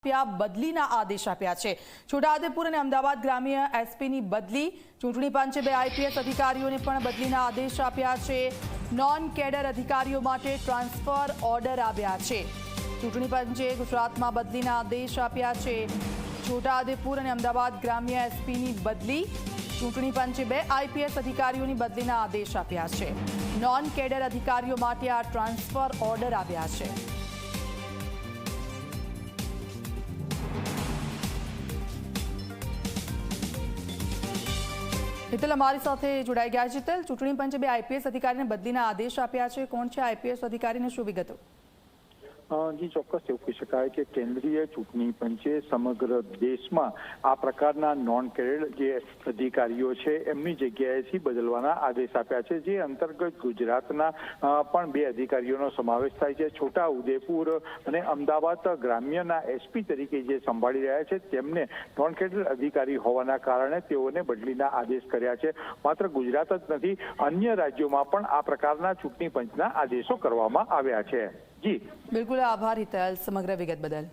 આપ્યા બદલીના આદેશ આપ્યા છે. છોટાઉદેપુર અને અમદાવાદ ગ્રામ્ય એસપીની બદલી. ચૂંટણી પંચે બે આઈપીએસ અધિકારીઓને પણ બદલીના આદેશ આપ્યા છે. નોન કેડર અધિકારીઓ માટે ટ્રાન્સફર ઓર્ડર આવ્યા છે. ચૂંટણી પંચે ગુજરાતમાં બદલીના આદેશ આપ્યા છે. છોટાઉદેપુર અને અમદાવાદ ગ્રામ્ય એસપીની બદલી. ચૂંટણી પંચે બે આઈપીએસ અધિકારીઓની બદલીના આદેશ આપ્યા છે. નોન કેડર અધિકારીઓ માટે આ ટ્રાન્સફર ઓર્ડર આવ્યા છે. હિતલ અમારી સાથે જોડાઈ ગયા છે. હિતલ ચૂંટણી પંચે બે આઈપીએસ અધિકારીને બદલીના આદેશ આપ્યા છે. કોણ છે આઈપીએસ અધિકારીને શું વિગતો? જી ચોક્કસ એવું કહી શકાય કે કેન્દ્રીય ચૂંટણી પંચે સમગ્ર દેશમાં આ પ્રકારના નોન કેરેડ જે અધિકારીઓ છે, એમની જગ્યાએથી બદલવાના આદેશ આપ્યા છે, જે અંતર્ગત ગુજરાતના પણ બે અધિકારીઓનો સમાવેશ થાય છે. છોટા ઉદેપુર અને અમદાવાદ ગ્રામ્યના એસપી તરીકે જે સંભાળી રહ્યા છે, તેમને નોન કેડર અધિકારી હોવાના કારણે તેઓને બદલીના આદેશ કર્યા છે. માત્ર ગુજરાત જ નથી, અન્ય રાજ્યોમાં પણ આ પ્રકારના ચૂંટણી પંચના આદેશો કરવામાં આવ્યા છે. જી. બિલકુલ આભાર હિતલ સમગ્ર વિગત બદલ.